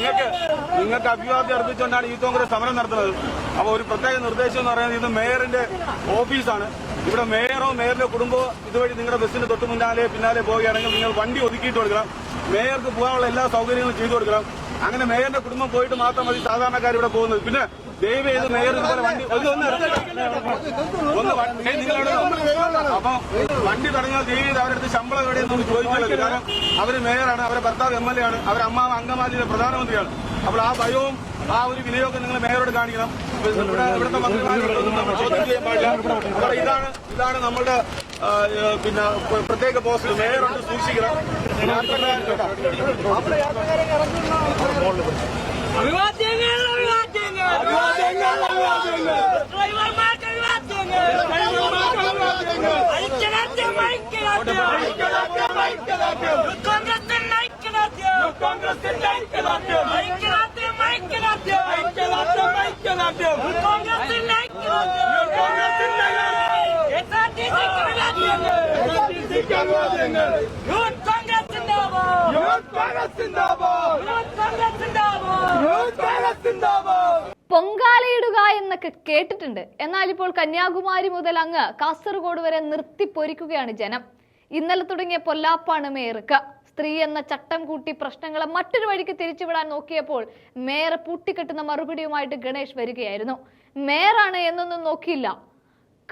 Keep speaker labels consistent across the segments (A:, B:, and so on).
A: നിങ്ങൾക്ക് നിങ്ങൾക്ക് അഭിവാദ്യം അർപ്പിച്ചുകൊണ്ടാണ് യൂത്ത് കോൺഗ്രസ് സമരം നടത്തുന്നത്. അപ്പോൾ ഒരു പ്രത്യേക നിർദ്ദേശം എന്ന് പറയുന്നത് ഇത് മേയറിന്റെ ഓഫീസാണ്. ഇവിടെ മേയറോ മേയറിന്റെ കുടുംബമോ ഇതുവഴി നിങ്ങളുടെ ബസ്സിന് തൊട്ട് മുന്നാലെ പിന്നാലെ പോവുകയാണെങ്കിൽ നിങ്ങൾ വണ്ടി ഒതുക്കിയിട്ട് കൊടുക്കണം. മേയർക്ക് പോകാനുള്ള എല്ലാ സൗകര്യങ്ങളും ചെയ്തു കൊടുക്കണം. അങ്ങനെ മേയറിന്റെ കുടുംബം പോയിട്ട് മാത്രം മതി സാധാരണക്കാർ ഇവിടെ പോകുന്നത്. പിന്നെ അപ്പൊ വണ്ടി തടഞ്ഞാൽ ദയവ് ചെയ്ത് അവരുടെ അടുത്ത് ശമ്പളം എവിടെയെന്നൊന്ന് ചോദിക്കുന്നത് കാരണം അവർ മേയറാണ് അവരെ ഭർത്താവ് എം എൽ എ ആണ് അവരെ അമ്മാവ് അങ്കമാലിയിലെ പ്രധാനമന്ത്രിയാണ്. അപ്പോൾ ആ ഭയവും ആ ഒരു വിനിയോഗം നിങ്ങൾ മേയറോട് കാണിക്കണം. ഇവിടെ ഇവിടുത്തെ മന്ത്രിമാരോടൊന്നും ചെയ്യാൻ പാടില്ല. അപ്പോൾ ഇതാണ് ഇതാണ് നമ്മളുടെ പിന്നെ പ്ര- പ്രത്യേക പോസ്റ്റ്. മേയറുണ്ട് സൂക്ഷിക്കണം.
B: പൊങ്കാലയിടുക എന്നൊക്കെ കേട്ടിട്ടുണ്ട്. എന്നാൽ ഇപ്പോൾ കന്യാകുമാരി മുതൽ അങ്ങ് കാസർഗോഡ് വരെ നിർത്തിപ്പൊരിക്കുകയാണ് ജനം. ഇന്നലെ തുടങ്ങിയ പൊല്ലാപ്പാണ് മേയർക്ക്. സ്ത്രീ എന്ന ചട്ടം കൂട്ടി പ്രശ്നങ്ങളെ മറ്റൊരു വഴിക്ക് തിരിച്ചുവിടാൻ നോക്കിയപ്പോൾ മേയർ പൂട്ടിക്കെട്ടുന്ന മറുപടിയുമായിട്ട് ഗണേഷ് വരികയായിരുന്നു. മേയറാണ് എന്നൊന്നും നോക്കിയില്ല.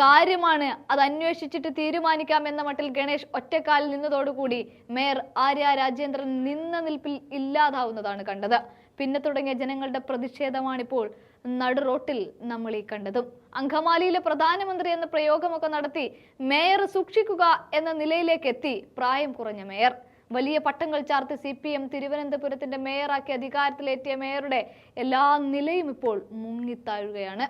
B: കാര്യമാണ് അത് അന്വേഷിച്ചിട്ട് തീരുമാനിക്കാം എന്ന മട്ടിൽ ഗണേഷ് ഒറ്റക്കാലിൽ നിന്നതോടുകൂടി മേയർ ആര്യ രാജേന്ദ്രൻ നിന്ന നിൽപ്പിൽ ഇല്ലാതാവുന്നതാണ് കണ്ടത്. പിന്നെ തുടങ്ങിയ ജനങ്ങളുടെ പ്രതിഷേധമാണിപ്പോൾ നടു റോട്ടിൽ നമ്മൾ ഈ കണ്ടതും. അങ്കമാലിയിലെ പ്രധാനമന്ത്രി എന്ന പ്രയോഗമൊക്കെ നടത്തി മേയർ സൂക്ഷിക്കുക എന്ന നിലയിലേക്ക് എത്തി പ്രായം കുറഞ്ഞ മേയർ. വലിയ പട്ടങ്ങൾ ചാർത്തി സി പി എം തിരുവനന്തപുരത്തിന്റെ മേയറാക്കി അധികാരത്തിലേറ്റിയ മേയറുടെ എല്ലാ നിലയും ഇപ്പോൾ മുങ്ങിത്താഴുകയാണ്